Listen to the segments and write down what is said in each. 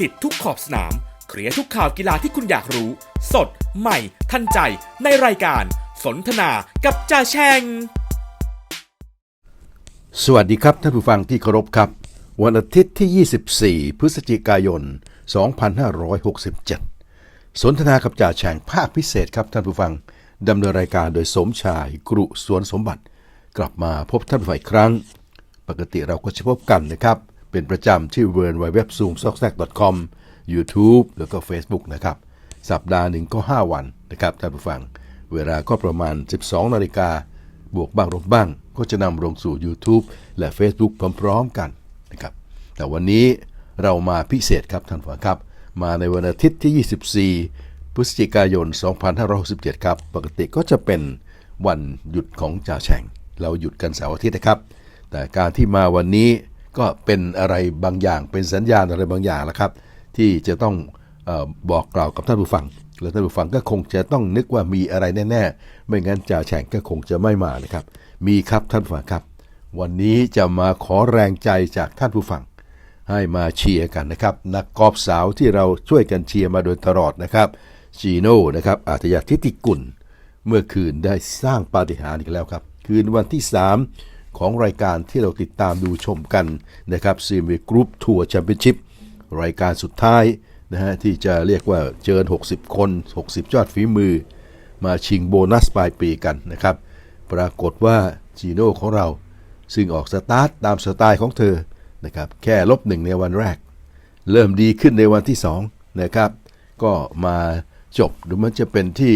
ติดทุกขอบสนาม เคลียร์ทุกข่าวกีฬาที่คุณอยากรู้ สด ใหม่ ทันใจ ในรายการ สนทนากับจ่าแช่งสวัสดีครับท่านผู้ฟังที่เคารพครับ วันอาทิตย์ที่ 24 พฤศจิกายน 2567 สนทนากับจ่าแฉ่งภาคพิเศษครับท่านผู้ฟังดำเนินรายการโดยสมชายกรุสวนสมบัติ กลับมาพบท่านผู้ฟังอีกครั้ง ปกติเราก็จะพบกันนะครับ เป็นประจำที่ w w w z o o m s o c k s a c c o m YouTube แล้วก็ Facebook นะครับ สัปดาห์หนึ่งก็ 5 วันนะครับท่านผู้ฟัง เวลาก็ประมาณ 12 นาฬิกา บวกบ้างลบบ้าง ก็จะนำลงสู่ YouTube และ Facebook พร้อมๆกันนะครับ แต่วันนี้เรามาพิเศษครับท่านผู้ฟังครับ มาในวันอาทิตย์ที่ 24 พฤศจิกายน 2567 ครับ ปกติก็จะเป็นวันหยุดของจ่าแฉ่ง เราหยุดกันเสาร์อาทิตย์นะครับ แต่การที่มาวันนี้ ก็เป็นอะไรบางอย่าง เป็นสัญญาณอะไรบางอย่างแล้วครับ ที่จะต้องอบอกกล่าวกับท่านผู้ฟัง และท่านผู้ฟังก็คงจะต้องนึกว่ามีอะไรแน่ๆ ไม่งั้นจ่าแฉ่งก็คงจะไม่มานะครับ มีครับท่านผู้ฟังครับ วันนี้จะมาขอแรงใจจากท่านผู้ฟัง ให้มาเชียร์กันนะครับ นักกอล์ฟสาวที่เราช่วยกันเชียร์มาโดยตลอดนะครับจีโน่นะครับอาตยาทิติกุล เมื่อคืนได้สร้างปาฏิหาริย์อีกแล้วครับ คืนวันที่3 ของรายการที่เราติดตามดูชมกันนะครับซีมีกรุ๊ปทัวร์แชมเปี้ยนชิพรายการสุดท้ายนะฮะที่จะเรียกว่าเจิญ 60 คน 60 ยอดฝีมือ มาชิงโบนัสปลายปีกันนะครับ ปรากฏว่าจีโน่ของเรา ซึ่งออกสตาร์ทตามสไตล์ของเธอนะครับแค่ลบหนึ่งในวันแรก เริ่มดีขึ้นในวันที่2นะครับก็มาจบหรือมันจะเป็นที่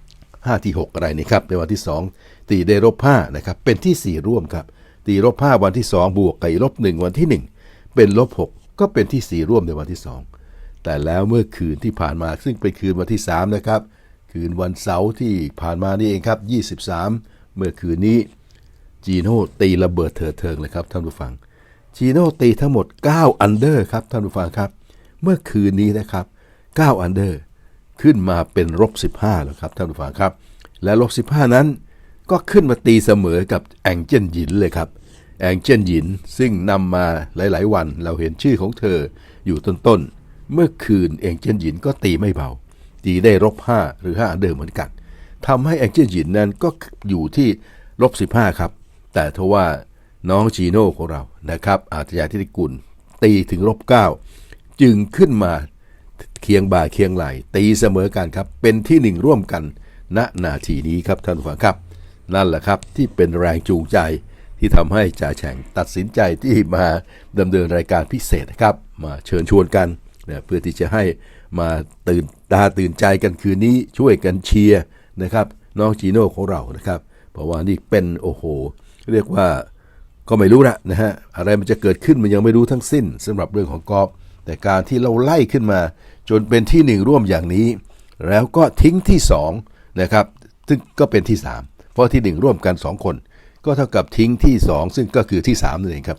5ที่ 6 อะไรนี่ครับ ในวันที่ 2 ตีได้ลบ5นะครับเป็นที่ 4 ร่วมครับตีลบ5วันที่ 2 บวกกับลบ1วันที่ 1 เป็นลบ6ก็เป็นที่ 4 ร่วมในวันที่ 2 แต่แล้วเมื่อคืนที่ผ่านมาซึ่งเป็นคืนวันที่ 3 นะครับ คืนวันเสาร์ที่ผ่านมานี่เองครับ 23 เมื่อคืนนี้จีโน่ตีระเบิดเถิดเทิงเลยครับท่านผู้ฟังจีโน่ตีทั้งหมด 9 อันเดอร์ครับท่านผู้ฟังครับ เมื่อคืนนี้นะครับ 9 อันเดอร์ขึ้นมาเป็นลบ15แล้วครับท่านผู้ฟังครับ และลบ15 นั้น ก็ขึ้นมาตีเสมอกับแองเจิลหยินเลยครับ แองเจิลหยินซึ่งนำมาหลาย ๆ วันเราเห็นชื่อของเธออยู่ต้น ๆ เมื่อคืนแองเจิลหยินก็ตีไม่เบา ตีได้ลบ5หรือ5อันเดอร์เหมือนกันทำให้แองเจิลหยินนั้นก็อยู่ที่ลบ15 ครับ แต่ทว่าน้องจีโน่ของเรานะครับ อาตยาธิติกุลตีถึงลบ9จึงขึ้นมาเคียงบ่าเคียงไหลตีเสมอกันครับ เป็นที่หนึ่งร่วมกันณนาทีนี้ครับท่านผู้ฟังครับ นั่นแหละครับที่เป็นแรงจูงใจที่ทำให้จ่าแฉ่งตัดสินใจที่มาดำเนินรายการพิเศษนะครับ มาเชิญชวนกันนะเพื่อที่จะให้มาตื่นตาตื่นใจกันคืนนี้ช่วยกันเชียร์นะครับน้องจีโน่ของเรานะครับ เพราะว่านี่เป็นโอ้โห เรียกว่าก็ไม่รู้ละนะฮะอะไรมันจะเกิดขึ้นมันยังไม่รู้ทั้งสิ้นสำหรับเรื่องของกอล์ฟแต่การที่เราไล่ขึ้นมา จนเป็นที่หนึ่งร่วมอย่างนี้ แล้วก็ทิ้งที่สองนะครับซึ่งก็เป็นที่สาม ราะที่หนึ่งร่วมกันสองคน ก็เท่ากับทิ้งที่สองซึ่งก็คือที่สามนั่นเองครับ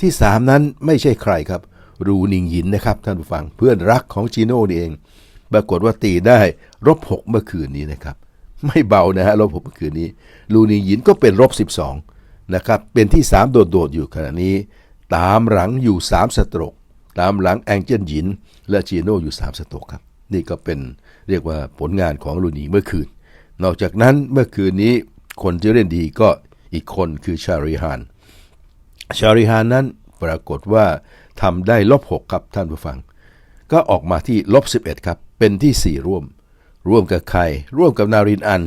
ที่สามนั้นไม่ใช่ใครครับ รูนิงหยินนะครับท่านผู้ฟังเพื่อนรักของจีโน่นี่เอง ปรากฏว่าตีได้ลบหกเมื่อคืนนี้นะครับ ไม่เบานะฮะลบหกเมื่อคืนนี้ลูนิงหยินก็เป็นลบสิบสองนะครับเป็นที่สามโดดๆอยู่ขณะนี้ ตามหลังอยู่สามสตรกตามหลังแองเจิลหยิน และจีโน่อยู่สามสตรกครับนี่ก็เป็นเรียกว่าผลงานของลูนีเมื่อคืน นอกจากนั้นเมื่อคืนนี้ คนที่เล่นดีก็อีกคนคือชาริฮาน ชาริฮานนั้นปรากฏว่าทำได้ลบ6ครับท่านผู้ฟัง ก็ออกมาที่ลบ11ครับ เป็นที่ 4 ร่วม ร่วมกับใคร ร่วมกับนารินอัน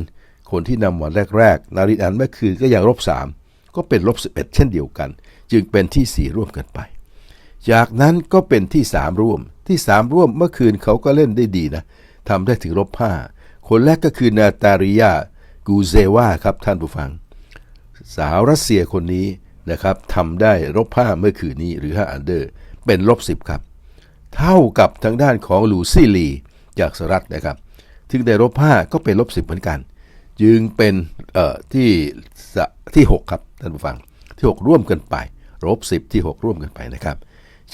คนที่นำวันแรกๆ นารินอันเมื่อคืนก็ยังลบ3ก็เป็นลบ11 เช่นเดียวกัน จึงเป็นที่ 4 ร่วมกันไป จากนั้นก็เป็นที่ 3 ร่วม ที่ 3 ร่วมเมื่อคืนเขาก็เล่นได้ดีนะทำได้ถึงลบ5คนแรกก็คือนาตาริยา กูเซวาครับท่านผู้ฟัง สาวรัสเซียคนนี้นะครับทำได้ลบ5เมื่อคืนนี้หรือ 5 อันเดอร์ เป็นลบ 10 ครับ เท่ากับทางด้านของลูซี่ลีจากสหรัฐนะครับถึงได้ลบ5ก็เป็นลบ 10 เหมือนกัน จึงเป็นเอ่อที่ที่ 6 ครับท่านผู้ฟังที่ 6 ร่วมกันไปลบ 10 ที่ 6 ร่วมกันไปนะครับ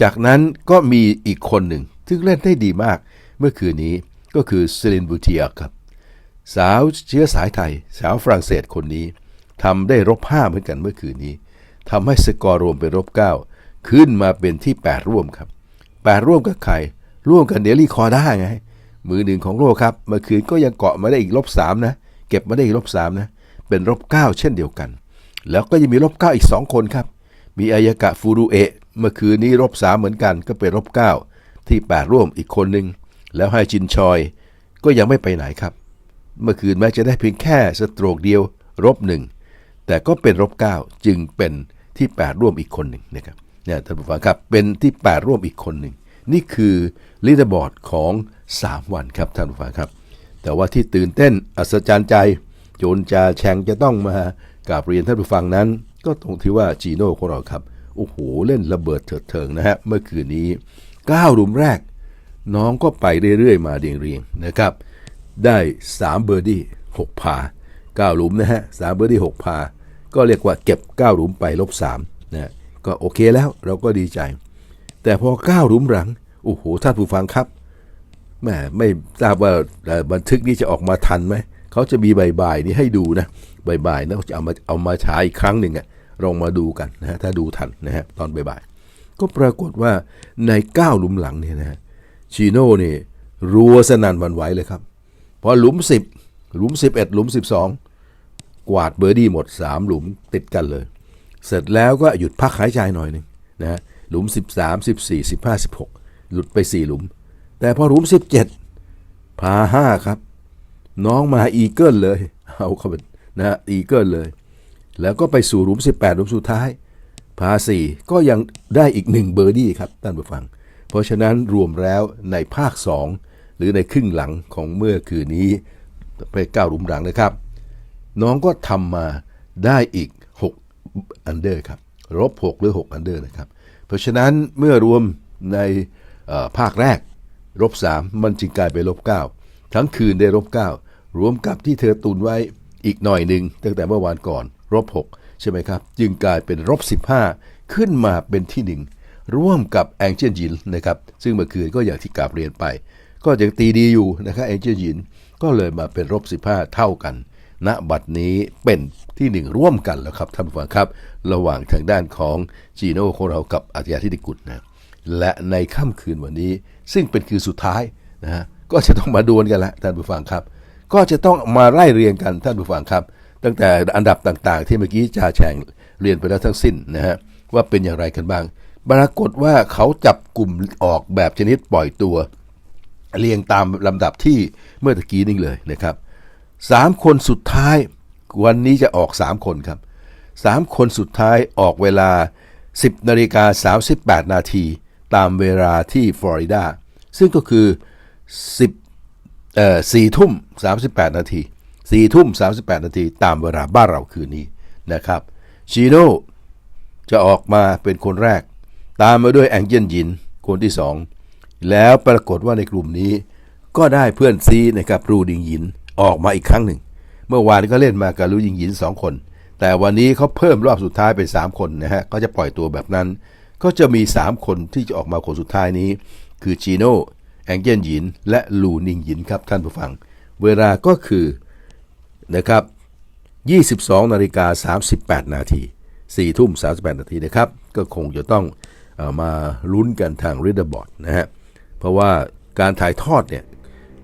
จากนั้นก็มีอีกคนหนึ่งซึ่งเล่นได้ดีมากเมื่อคืนนี้ก็คือเซลินบูเทียครับ สาวเชื้อสายไทย สาวฝรั่งเศสคนนี้ทำได้ลบ5เหมือนกันเมื่อคืนนี้ทำให้สกอร์รวมเป็นลบ9ขึ้นมาเป็นที่ 8 ร่วมครับแปดร่วมกับใคร ร่วมกับเดลี่คอร์ด้าไง มือหนึ่งของโลกครับ เมื่อคืนก็ยังเกาะมาได้อีกลบสามนะ เก็บมาได้อีกลบสามนะ เป็นลบเก้าเช่นเดียวกัน แล้วก็ยังมีลบเก้าอีกสองคนครับ มีอายากะฟูรุเอะเมื่อคืนนี้ลบสามเหมือนกันก็เป็นลบเก้าที่แปดร่วมอีกคนหนึ่งแล้วให้จินชอย ก็ยังไม่ไปไหนครับ เมื่อคืนแม้จะได้เพียงแค่สโตรกเดียวลบหนึ่งแต่ก็เป็นลบเก้าจึงเป็นที่ 8 ร่วมอีกคนหนึ่งนะครับเนี่ยท่านผู้ฟังครับเป็นที่ 8 ร่วมอีกคนหนึ่งนี่คือลีดบอร์ดของ 3 วันครับท่านผู้ฟังครับ แต่ว่าที่ตื่นเต้นอัศจรรย์ใจโจนจาแชงจะต้องมากราบเรียนท่านผู้ฟังนั้น ก็ตรงที่ว่าจีโน่ของเราครับโอ้โหเล่นระเบิดเถิดเทิงนะฮะเมื่อคืนนี้9หลุมแรก น้องก็ไปเรื่อยๆ มาเรียงๆนะครับ ได้ 3 เบอร์ดี้6พา9หลุมนะฮะ3เบอร์ดี้6พา ก็เรียกว่าเก็บ 9 หลุมไปลบ3นะฮะก็โอเคแล้วเราก็ดีใจ แต่พอ 9 หลุมหลัง โอ้โหท่านผู้ฟังครับแหมไม่ทราบว่าบันทึกนี้จะออกมาทันไหม เขาจะมีใบ่ายนี้ให้ดูนะใบายๆนะจะเอามาเอามาฉายอีกครั้งหนึ่งอะลองมาดูกันนะฮะถ้าดูทันนะฮะตอนบ่ายๆก็ปรากฏว่าในเก้าหลุมหลังเนี่ยนะฮะชีโน่นี่รัวสนั่นวันไหวเลยครับ พอหลุมสิบหลุมสิบเอ็ดหลุมสิบสองกวาดเบอร์ดี้หมดสามหลุมติดกันเลย เสร็จแล้วก็หยุดพักหายใจหน่อยหนึ่งนะฮะหลุม 13 14 15 16 หลุดไป 4 หลุม แต่พอหลุม 17 พา 5 ครับ น้องมาอีเกิลเลย เอาเข้าไปนะฮะอีเกิลเลย แล้วก็ไปสู่หลุม 18 หลุมสุดท้าย พา 4 ก็ยังได้อีก 1 เบอร์ดี้ครับท่านผู้ฟัง เพราะฉะนั้นรวมแล้วในภาค 2 รือในครึ่งหลังของเมื่อคืนนี้ไปเก้าหลุมหลังนะครับ น้องก็ทำมาได้อีก 6 อันเดอร์ครับลบ6หรือ 6 อันเดอร์นะครับ เพราะฉะนั้นเมื่อรวมในภาคแรกลบ3มันจึงกลายเป็นลบ9ทั้งคืนได้ลบ9รวมกับที่เธอตุนไว้อีกหน่อยหนึ่งตั้งแต่เมื่อวานก่อนลบ6ใช่ไหมครับ จึงกลายเป็นลบ15 ขึ้นมาเป็นที่หนึ่งร่วมกับแองเจิลยินนะครับ ซึ่งเมื่อคืนก็อย่างที่กาบเรียนไป ก็ยังตีดีอยู่นะครับแองเจิลยินก็เลยมาเป็นลบ15 เท่ากัน ณบัดนี้เป็นที่หนึ่งร่วมกันแล้วครับท่านผู้ฟังครับ ระหว่างทางด้านของจีโน่ของเรากับอาจารย์ธิติกุลนะและในค่ำคืนวันนี้ ซึ่งเป็นคืนสุดท้ายนะฮะก็จะต้องมาดวลกันล้วท่านผู้ฟังครับ ก็จะต้องมาไล่เรียงกันท่านผู้ฟังครับ ตั้งแต่อันดับต่างๆ ที่เมื่อกี้จ่าแฉงเรียนไปแล้วทั้งสิ้นนะฮะว่าเป็นอย่างไรกันบ้างปรากฏว่าเขาจับกลุ่มออกแบบชนิดปล่อยตัว เรียงตามลำดับที่เมื่อตะกี้นี่เลยนะครับสามคนสุดท้ายวันนี้จะออกสามคนครับสามคนสุดท้ายออกเวลา 10นาฬิกา38 นาทีตามเวลาที่ฟลอริดาซึ่งก็คือ 10เอ่อ4ทุ่ม 38 นาที4ทุ่ม 38 นาทีตามเวลาบ้านเราคืนนี้นะครับชีโน่จะออกมาเป็นคนแรก ตามมาด้วยแองเจิลยินคนที่สอง แล้วปรากฏว่าในกลุ่มนี้ ก็ได้เพื่อนซีนะครับรูดิงยินออกมาอีกครั้งหนึ่ง เมื่อวานก็เล่นมากับรูดิงยินสองคน แต่วันนี้เขาเพิ่มรอบสุดท้ายเป็น 3 คนนะฮะก็จะปล่อยตัวแบบนั้น ก็จะมี 3 คนที่จะออกมาคนสุดท้ายนี้ คือจีโน่แองเจิลยิน และลูนิงหยินครับท่านผู้ฟัง เวลาก็คือนะครับ 22นาฬิกา38 นาที4ทุ่ม38 นาทีนะครับ ก็คงจะต้องเออมาลุ้นกันทางรีดบอร์ดนะฮะ เพราะว่าการถ่ายทอดเนี่ย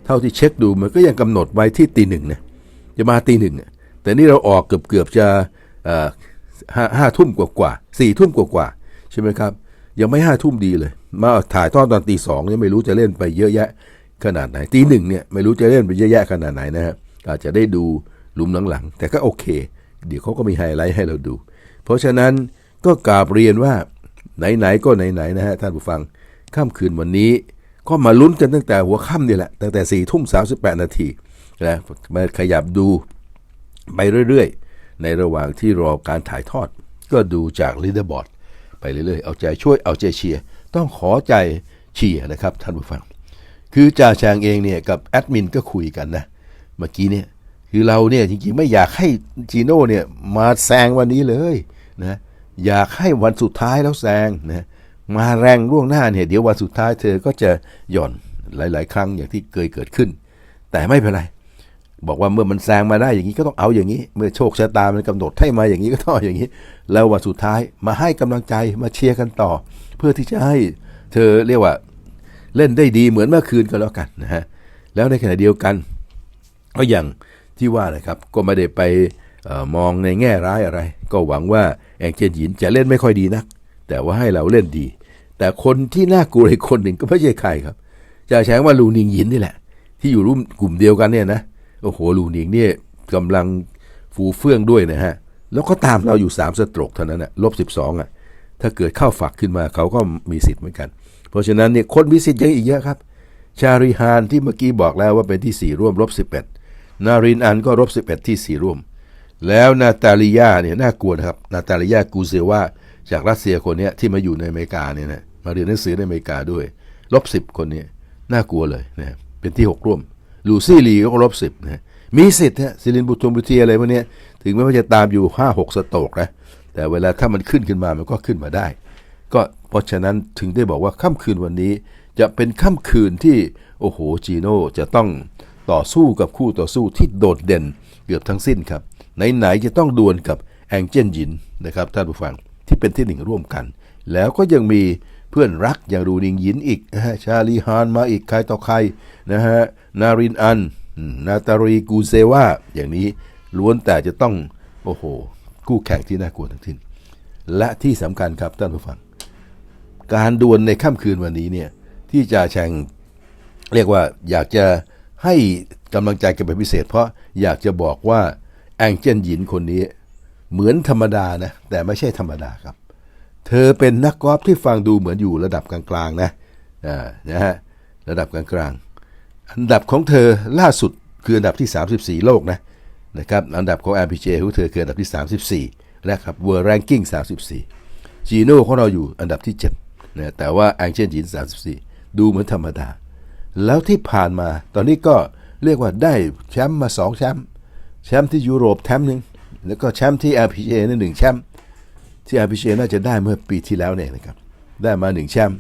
เท่าที่เช็คดูมันก็ยังกำหนดไว้ที่ตีหนึ่งนะจะมาตีหนึ่งแต่นี่เราออกเกือบเกือบจะห้าห้าทุ่มกว่ากว่าสี่ทุ่มกว่ากว่าใช่ไหมครับ ยังไม่ห้าทุ่มดีเลย มาถ่ายทอดตอนตีสองเนี่ยไม่รู้จะเล่นไปเยอะแยะขนาดไหนตีหนึ่งเนี่ยไม่รู้จะเล่นไปเยอะแยะขนาดไหนนะฮะอาจจะได้ดูหลุมหลังๆ แต่ก็โอเค เดี๋ยวเขาก็มีไฮไลท์ให้เราดู เพราะฉะนั้นก็กราบเรียนว่าไหนๆก็ไหนๆนะฮะท่านผู้ฟังค่ำคืนวันนี้ ก็มาลุ้นกันตั้งแต่หัวค่ำนี่แหละ ตั้งแต่สี่ทุ่มสานาทีนะมาขยับดูไปเรื่อยๆ ในระหว่างที่รอการถ่ายทอด ก็ดูจากลีดเดอร์บอร์ดไปเรื่อยๆ เอาใจช่วยเอาใจเชียร์ต้องขอใจเชียร์นะครับท่านผู้ฟัง คือจ่าแชงเองเนี่ยกับแอดมินก็คุยกันนะ เมื่อกี้เนี่ยคือเราเนี่ยจริงๆ ไม่อยากให้จีโน่เนี่ยมาแซงวันนี้เลยนะอยากให้วันสุดท้ายแล้วแซงนะ มาแรงล่วงหน้าเนี่ยเดี๋ยววันสุดท้ายเธอก็จะหย่อนหลาย ๆ ครั้งอย่างที่เคยเกิดขึ้น แต่ไม่เป็นไร บอกว่าเมื่อมันแซงมาได้อย่างนี้ก็ต้องเอาอย่างนี้ เมื่อโชคชะตามันกำหนดให้มาอย่างนี้ก็ต้องอย่างนี้ แล้ววันสุดท้ายมาให้กำลังใจมาเชียร์กันต่อ เพื่อที่จะให้เธอเรียกว่าเล่นได้ดีเหมือนเมื่อคืนก็แล้วกันนะฮะแล้วในขณะเดียวกัน ก็อย่างที่ว่านะครับก็ไม่ได้ไปออมองในแง่ร้ายอะไร ก็หวังว่าแองเจนหยินจะเล่นไม่ค่อยดีนัก แต่ว่าให้เราเล่นดี แต่คนที่น่ากลัวอีกคนหนึ่งก็ไม่ใช่ใครครับจะแฉงว่าลูนิงยินนี่แหละ ที่อยู่รุ่มกลุ่มเดียวกันเนี่ยนะโอ้โหลูนิงเนี่ยกำลังฟูเฟื่องด้วยนะฮะแล้วก็ตามเราอยู่ 3 สตรกเท่านั้นนะลบ 12อะถ้าเกิดเข้าฝักขึ้นมาเขาก็มีสิทธิ์เหมือนกัน เพราะฉะนั้นเนี่ยคนมีสิทธิ์ยังอีกเยอะครับ ชาริฮานที่เมื่อกี้บอกแล้วว่าเป็นที่ 4 ร่วมลบ 11 นารินอันก็ลบ 11 ที่ 4 ร่วม แล้วนาตาลียาเนี่ยน่ากลัวนะครับนาตาลียากูเซวาจากรัสเซียคนนี้ที่มาอยู่ในอเมริกาเนี่ยนะ มาเรียนหนังสือในอเมริกาด้วย ลบ10คนนี้น่ากลัวเลยนะเป็นที่6ร่วม ลูซี่ลีก็ลบ10นะมีสิทธิ์ฮะซิลินบุตรบุเทียอะไรพวกนี้ถึงแม้ว่าจะตามอยู่5 6สโตกนะแต่เวลาถ้ามันขึ้นขึ้นมามันก็ขึ้นมาได้ ก็เพราะฉะนั้นถึงได้บอกว่าค่ำคืนวันนี้จะเป็นค่ำคืนที่โอ้โหจีโน่จะต้องต่อสู้กับคู่ต่อสู้ที่โดดเด่นเกือบทั้งสิ้นครับ ไหนๆจะต้องดวลกับแองเจินยินนะครับท่านผู้ฟังที่เป็นที่หนึ่งร่วมกัน แล้วก็ยังมี เพื่อนรักอย่างรูนิงหยินอีกนะฮะชาลีฮานมาอีกใครต่อใครนะฮะนารินอัน นาตารีกูเซวาอย่างนี้ล้วนแต่จะต้อง โอ้โหคู่แข่งที่น่ากลัวทั้งสิ้นและที่สำคัญครับท่านผู้ฟัง การดวลในค่ำคืนวันนี้เนี่ยที่จ่าแชงเรียกว่าอยากจะให้กำลังใจกันเป็นพิเศษ เพราะอยากจะบอกว่าแองเจินหยินคนนี้ เหมือนธรรมดานะแต่ไม่ใช่ธรรมดาครับ เธอเป็นนักกอล์ฟที่ฟังดูเหมือนอยู่ระดับกลางๆนะอ่านะฮะระดับกลางๆ อันดับของเธอล่าสุดคืออันดับที่ 34 โลกนะนะครับอันดับของ LPGA ของเธอคืออันดับที่ 34 นะครับ World Ranking 34 จีโน่ของเราอยู่อันดับที่7นะแต่ว่าแองเจิลจิน34 ดูเหมือนธรรมดา แล้วที่ผ่านมาตอนนี้ก็เรียกว่าได้แชมป์มา 2 แชมป์แชมป์ที่ยุโรปแชมป์หนึ่งแล้วก็แชมป์ที่ LPGA นี่หนึ่งแชมป์ ที่ LPGA น่าจะได้เมื่อปีที่แล้วเนี่ยนะครับได้มาหนึ่งแชมป์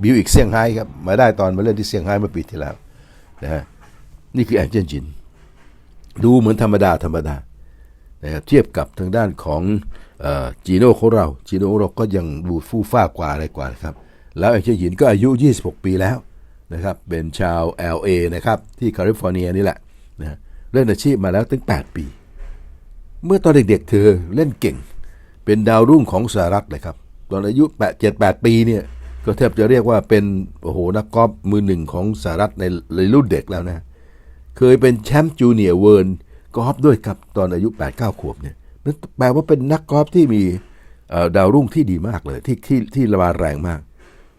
บิวอีกเซี่ยงไฮ้ครับมาได้ตอนมาเล่นที่เซี่ยงไฮ้เมื่อปีที่แล้วนะฮะนี่คือแองเจิลจินดูเหมือนธรรมดาธรรมดานะครับเทียบกับทางด้านของจีโน่ของเราจีโน่เราก็ยังดูฟู่ฟ้ากว่าอะไรกว่านะครับแล้วแองเจิลหยินก็อายุ 26 ปีแล้วนะครับเป็นชาว LA นะครับที่แคลิฟอร์เนียนี่แหละนะเล่นอาชีพมาแล้วถึง 8 ปี เมื่อตอนเด็กๆเธอเล่นเก่ง เป็นดาวรุ่งของสหรัฐเลยครับ ตอนอายุ8 7 8 ปีเนี่ยก็แทบจะเรียกว่าเป็นโอ้โหนักกอล์ฟมือหนึ่งของสหรัฐในในรุ่นเด็กแล้วนะ เคยเป็นแชมป์จูเนียร์เวิร์นกอล์ฟด้วยครับตอนอายุ 8 9 ขวบเนี่ยนั่นแปลว่าเป็นนักกอล์ฟที่มีดาวรุ่งที่ดีมากเลย ที่ที่ที่ระบาแรงมาก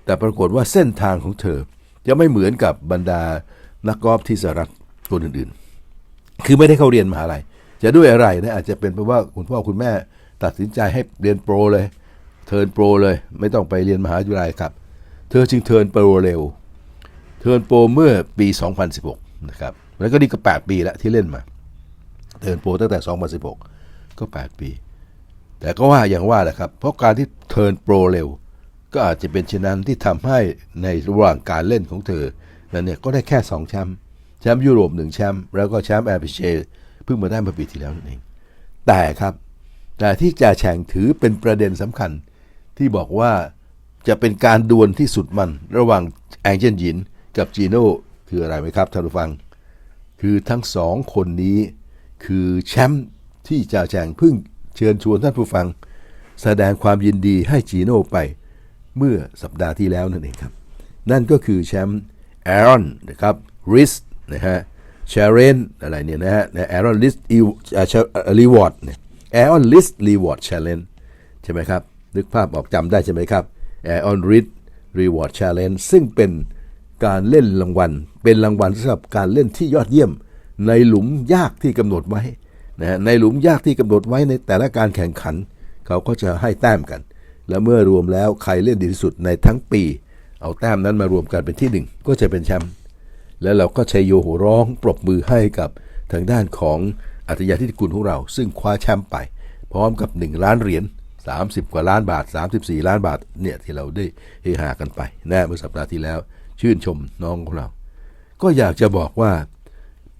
แต่ปรากฏว่าเส้นทางของเธอ จะไม่เหมือนกับบรรดานักกอล์ฟที่สหรัฐคนอื่นๆ คือไม่ได้เข้าเรียนมหาลัยจะด้วยอะไรนะอาจจะเป็นเพราะว่าคุณพ่อคุณแม่ ตัดสินใจให้เรียนโปรเลย เทิร์นโปรเลย ไม่ต้องไปเรียนมหาวิทยาลัยครับ เธอจึงเทิร์นโปรเร็ว เทิร์นโปรเมื่อปี 2016 นะครับ แล้วก็นี่ก็ 8 ปีแล้วที่เล่นมา เทิร์นโปรตั้งแต่ 2016 ก็ 8 ปี แต่ก็ว่าอย่างว่าแหละครับ เพราะการที่เทิร์นโปรเร็ว ก็อาจจะเป็นเช่นนั้นที่ทำให้ในระหว่างการเล่นของเธอนั้นเนี่ยก็ได้แค่ 2 แชมป์ แชมป์ยุโรป 1 แชมป์ แล้วก็แชมป์แอร์พิเชเพิ่งมาได้เมื่อปีที่แล้วนั่นเอง แต่ครับ แต่ที่จ่าแฉงถือเป็นประเด็นสำคัญ ที่บอกว่าจะเป็นการดวลที่สุดมันระหว่างแองเจลหยินกับจีโน่คืออะไรไหมครับท่านผู้ฟัง คือทั้งสองคนนี้คือแชมป์ที่จ่าแฉงเพิ่งเชิญชวนท่านผู้ฟัง แสดงความยินดีให้จีโน่ไปเมื่อสัปดาห์ที่แล้วนั่นเองครับ นั่นก็คือแชมป์แอรอนนะครับริสนะฮะเชเรนอะไรเนี่ยนะฮะแอรอนลิสรีวอร์ดเนี่ย แอรอนลิสรีวอร์ดเชลเลนใช่ไหมครับ นึกภาพออกจำได้ใช่ไหมครับแอรอนริสรีวอร์ดเชลเลนซึ่งเป็นการเล่นรางวัล เป็นรางวัลสำหรับการเล่นที่ยอดเยี่ยม ในหลุมยากที่กำหนดไว้นะในหลุมยากที่กำหนดไว้ในแต่ละการแข่งขัน เขาก็จะให้แต้มกัน แล้วเมื่อรวมแล้วใครเล่นดีที่สุดในทั้งปี เอาแต้มนั้นมารวมกันเป็นที่หนึ่งก็จะเป็นแชมป์แล้วเราก็ชัยโยโหร้องปรบมือให้กับทางด้านของ อัธยาธิกุลของเรา ซึ่งคว้าแชมป์ไป พร้อมกับ 1 ล้านเหรียญ30 กว่าล้านบาท 34 ล้านบาทเนี่ยที่เราได้เฮฮากันไปนะเมื่อสัปดาห์ที่แล้ว ชื่นชมน้องของเรา ก็อยากจะบอกว่า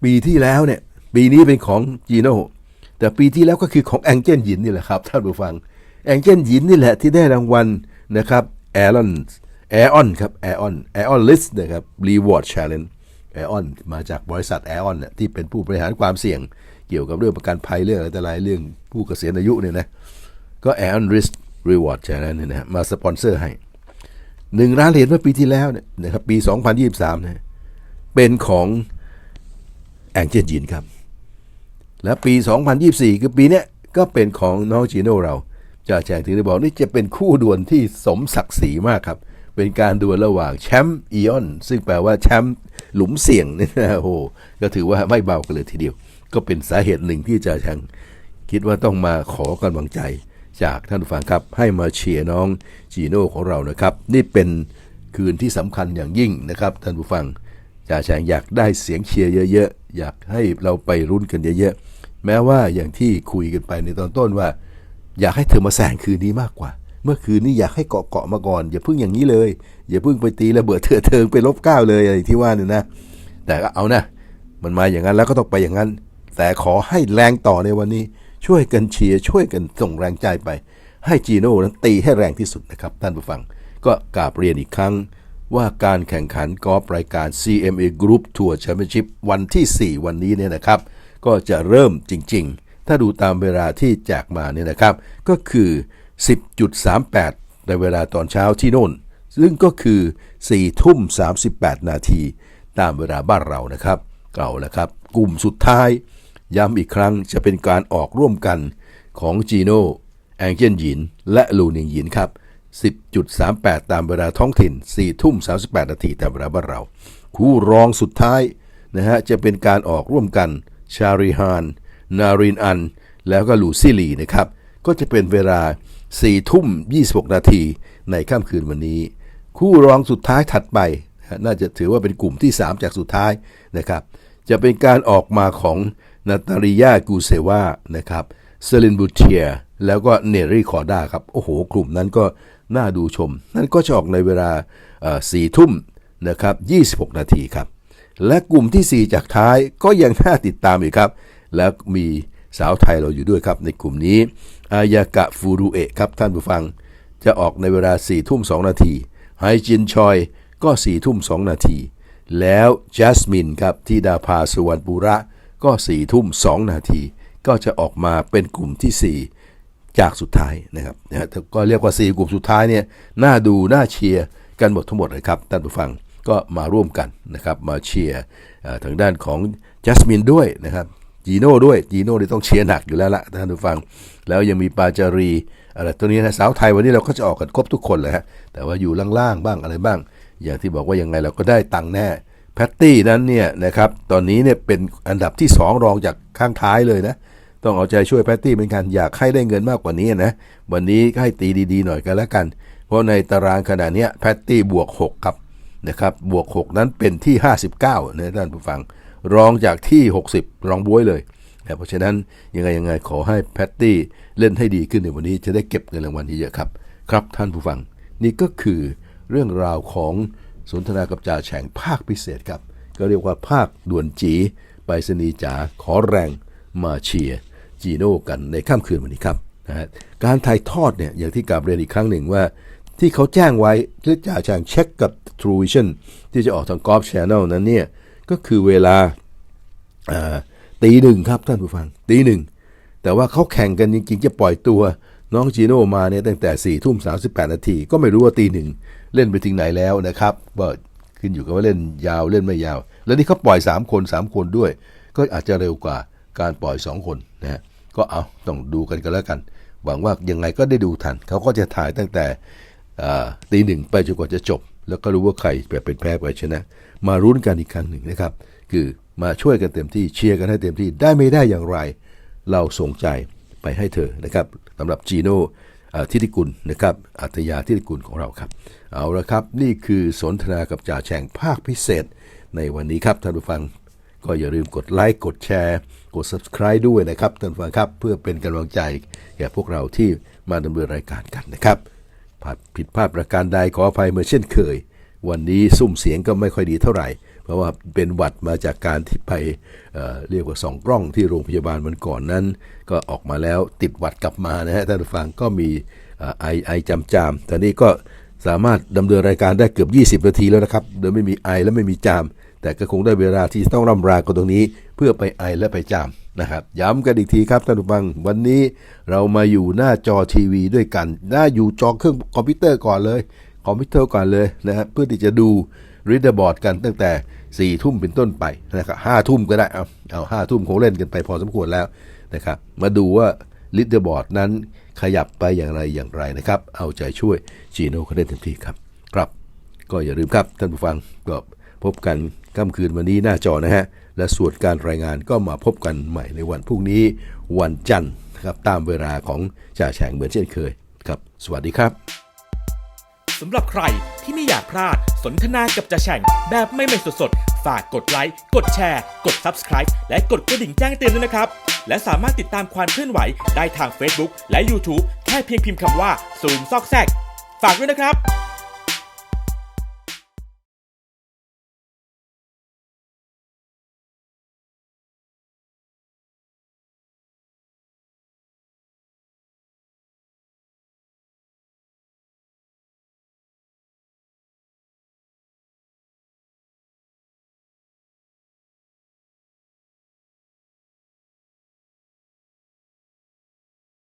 ปีที่แล้วเนี่ยปีนี้เป็นของจีโน่แต่ปีที่แล้วก็คือของแองเจิลหยินนี่แหละครับท่านผู้ฟังแองเจิลหยินนี่แหละที่ได้รางวัลนะครับแอรอนแอออนครับแอออนแอออนลิสนะครับ Reward Challenge แอออนมาจากบริษัทแอออนเนี่ยที่เป็นผู้บริหารความเสี่ยง เกี่ยวกับเรื่องประกันภัยเรื่องอะไรแต่หลายเรื่องผู้เกษียณอายุเนี่ยนะก็แอออนริส Reward Challenge เนี่ยนะมาสปอนเซอร์ให้หนึ่งล้านเหรียญเมื่อปีที่แล้วเนี่ยนะครับปี 2023เนี่ยเป็นของแองเจนยินครับ และปี 2024 คือปีเนี้ยก็เป็นของน้องจีโน่เราจ่าแจงถึงได้บอกนี่จะเป็นคู่ดวลที่สมศักดิ์ศรีมากครับ เป็นการดวลระหว่างแชมป์อีออนซึ่งแปลว่าแชมป์หลุมเสี่ยงเนี่ยนะโอ้โหก็ถือว่าไม่เบากันเลยทีเดียว ก็เป็นสาเหตุหนึ่งที่จ่าแจงคิดว่าต้องมาขอกำลังใจจากท่านผู้ฟังครับ ให้มาเชียร์น้องจีโน่ของเรานะครับ นี่เป็นคืนที่สำคัญอย่างยิ่งนะครับ ท่านผู้ฟังจ่าแฉงอยากได้เสียงเชียร์เยอะๆ อยากให้เราไปรุ้นกันเยอะๆ แม้ว่าอย่างที่คุยกันไปในตอนต้นว่า อยากให้เธอมาแซงคืนนี้มากกว่า เมื่อคืนนี้อยากให้เกาะเกาะๆมาก่อน อย่าพิ่งอย่างนี้เลย อย่าพิ่งไปตีระเบิดเถื่อเทิงไปลบก้าวเลยอะไรที่ว่านี่นะ แต่ก็เอานะ มันมาอย่างนั้นแล้วก็ต้องไปอย่างนั้น แต่ขอให้แรงต่อในวันนี้ช่วยกันเชียร์ช่วยกันส่งแรงใจไป ให้จีโน่นั้นตีให้แรงที่สุดนะครับท่านผู้ฟัง ก็กราบเรียนอีกครั้งว่าการแข่งขันกอล์ฟรายการ CMA Group Tour Championship วันที่ 4 วันนี้เนี่ยนะครับ ก็จะเริ่มจริง ๆ ถ้าดูตามเวลาที่แจกมาเนี่ยนะครับ ก็คือ 10.38 ในเวลาตอนเช้าที่โน่น ซึ่งก็คือ4ทุ่ม 38 นาที ตามเวลาบ้านเรานะครับ เก่าแล้วครับ กลุ่มสุดท้าย ย้ำอีกครั้งจะเป็นการออกร่วมกันของจีโน่แองเจิลหยิน และลูนิงหยินครับ 10.38 ตามเวลาท้องถิ่น 4 ทุ่ม 38 นาทีตามเวลาบ้านเรา คู่รองสุดท้ายนะฮะจะเป็นการออกร่วมกันชาริฮาน นารินอัน แล้วก็ลูซิลีนะครับ ก็จะเป็นเวลา 4 ทุ่ม 26 นาทีในค่ำคืนวันนี้ คู่รองสุดท้ายถัดไปน่าจะถือว่าเป็นกลุ่มที่ 3 จากสุดท้ายนะครับ จะเป็นการออกมาของ นาตาลียากูเซวานะครับเซลินบูเทียแล้วก็เนรี่คอด้าครับ โอ้โห กลุ่มนั้นก็น่าดูชม นั่นก็จะออกในเวลาสี่ทุ่มนะครับ26 นาทีครับ และกลุ่มที่ 4 จากท้ายก็ยังน่าติดตามอีกครับ แล้วมีสาวไทยเราอยู่ด้วยครับ ในกลุ่มนี้ อายากะฟูรุเอะครับท่านผู้ฟัง จะออกในเวลา4ทุ่ม2นาที ไฮจินชอยก็4ทุ่ม2นาที แล้วจัสมินครับที่ดาภาสวรรณปุระ ก็4ทุ่ม2นาที ก็จะออกมาเป็นกลุ่มทีสี่ 4 จากสุดท้ายนะครับนะก็เรียกว่า 4 กลุ่มสุดท้ายเนี่ยน่าดูน่าเชียร์กันหมดทั้งหมดเลยครับท่านผู้ฟังก็มาร่วมกันนะครับมาเชียร์ทางด้านของจัสมินด้วยนะครับจีโน่ด้วยจีโน่นี่ต้องเชียร์หนักอยู่แล้วละท่านผู้ฟัง แล้วยังมีปาจารีอะไรตัวนี้นะสาวไทยวันนี้เราก็จะออกกันครบทุกคนเลยฮะแต่ว่าอยู่ล่างๆบ้างอะไรบ้าง อย่างที่บอกว่ายังไงเราก็ได้ตังค์แน่ พตตี้นั้นเนี่ยนะครับตอนนี้เนี่ยเป็นอันดับที่ 2 รองจากข้างท้ายเลยนะ ต้องเอาใจช่วยแพตตี้เหมือนกันอยากให้ได้เงินมากกว่านี้นะ วันนี้ให้ตีดีๆหน่อยกันแล้วกัน เพราะในตารางขณะเนี้แพตตี้บวก 6 ครับนะครับบวก 6 นั้นเป็นที่ 59นะท่านผู้ฟัง รองจากที่ 60 รองบวยเลยนะเพราะฉะนั้นยังไงยังไงขอให้แพตตี้เล่นให้ดีขึ้นในวันนี้จะได้เก็บเงินรางวัลเยอะๆครับ ครับท่านผู้ฟังนี่ก็คือเรื่องราวของ สนทนากับจ่าแฉงภาคพิเศษครับ ก็เรียกว่าภาคด่วนจีไปรษณีจ๋าขอแรงมาเชียร์จีโน่กันในค่ำคืนวันนี้ครับนะฮะการถ่ายทอดเนี่ยอย่างที่กลับเรียนอีกครั้งหนึ่งว่า ที่เขาแจ้งไว้ที่จ่าแฉงเช็คกับ True Vision ที่จะออกทางกอล์ฟช n นลนั้นเนี่ยก็คือเวลาอ่าตีหนึ่งครับท่านผู้ฟังตีหนึ่งแต่ว่าเขาแข่งกันจริงๆ จะปล่อยตัวน้องจีโน่มาเนี่ยตั้งแต่4ี่ทุ่มสานาที ก็ไม่รู้ว่าตีหนึ่ง เล่นไปถึงไหนแล้วนะครับก็ขึ้นอยู่กับว่าเล่นยาวเล่นไม่ยาว แล้วนี่เขาปล่อย 3 คน 3 คนด้วย ก็อาจจะเร็วกว่าการปล่อย 2 คนนะฮะก็เอาต้องดูกันกันแล้วกัน หวังว่ายังไงก็ได้ดูทัน เขาก็จะถ่ายตั้งแต่ตีหนึ่งไปจนกว่าจะจบ แล้วก็รู้ว่าใครเป็นแพ้ไปชนะ มารุ้นกันอีกครั้งหนึ่งนะครับ คือมาช่วยกันเต็มที่เชียร์กันให้เต็มที่ได้ไม่ได้อย่างไร เราส่งใจไปให้เธอนะครับสำหรับจีโน่ ทิติกุลนะครับอัตยาทิติกุลของเราครับ เอาละครับ นี่คือสนทนากับจ่าแฉ่งภาคพิเศษ ในวันนี้ครับท่านผู้ฟังก็อย่าลืมกดไลค์กดแชร์ กด subscribe ด้วยนะครับท่านผู้ฟังครับเพื่อเป็นกำลังใจแก่พวกเราที่มาดำเนินรายการกันนะครับผิดพลาดประการใดขออภัยเหมือนเช่นเคย วันนี้ซุ้มเสียงก็ไม่ค่อยดีเท่าไหร่ ราะว่าเป็นหวัดมาจากการที่ไปเเรียกว่าสองกล้องที่โรงพยาบาลมันก่อนนั้น ก็ออกมาแล้วติดหวัดกลับมานะฮะท่านผู้ฟังก็มีไอไอจำจามแต่นี่ก็สามารถดำเนินรายการได้เกือบ 20 นาทีแล้วนะครับ โดยไม่มีไอและไม่มีจาม แต่ก็คงได้เวลาที่ต้องร่ำรากันตรงนี้ เพื่อไปไอและไปจามนะครับ ย้ำกันอีกทีครับท่านผู้ฟัง วันนี้เรามาอยู่หน้าจอทีวีด้วยกัน หน้าอยู่จอเครื่องคอมพิวเตอร์ก่อนเลย คอมพิวเตอร์ก่อนเลยนะครับเพื่อที่จะดูรีดเดอร์บอร์ดกันตั้งแต่ 4ี่ทุ่มเป็นต้นไปนะครับห้าทุ่มก็ได้เอาเอาห้าทุ่มคงเล่นกันไปพอสมควรแล้วนะครับ มาดูว่าลิดบอร์ดนั้นขยับไปอย่างไรอย่างไรนะครับ เอาใจช่วยจีโน่เขาได้เต็มที่ครับ ครับ ก็อย่าลืมครับท่านผู้ฟังก็พบกันค่ำคืนวันนี้หน้าจอนะฮะ และส่วนการรายงานก็มาพบกันใหม่ในวันพรุ่งนี้วันจันทร์ครับตามเวลาของจ่าแฉงเหมือนเช่นเคยครับ สวัสดีครับสำหรับใครที่ไม่อยากพลาด สนทนากับจะแฉ่งแบบไม่ไม่สดๆ ฝากกดไลค์ กดแชร์ กด Subscribe และกดกระดิ่งแจ้งเตือนด้วยนะครับ และสามารถติดตามความเคลื่อนไหวได้ทาง Facebook และ YouTube แค่เพียงพิมพ์คำว่าซูมซอกแซก ฝากด้วยนะครับ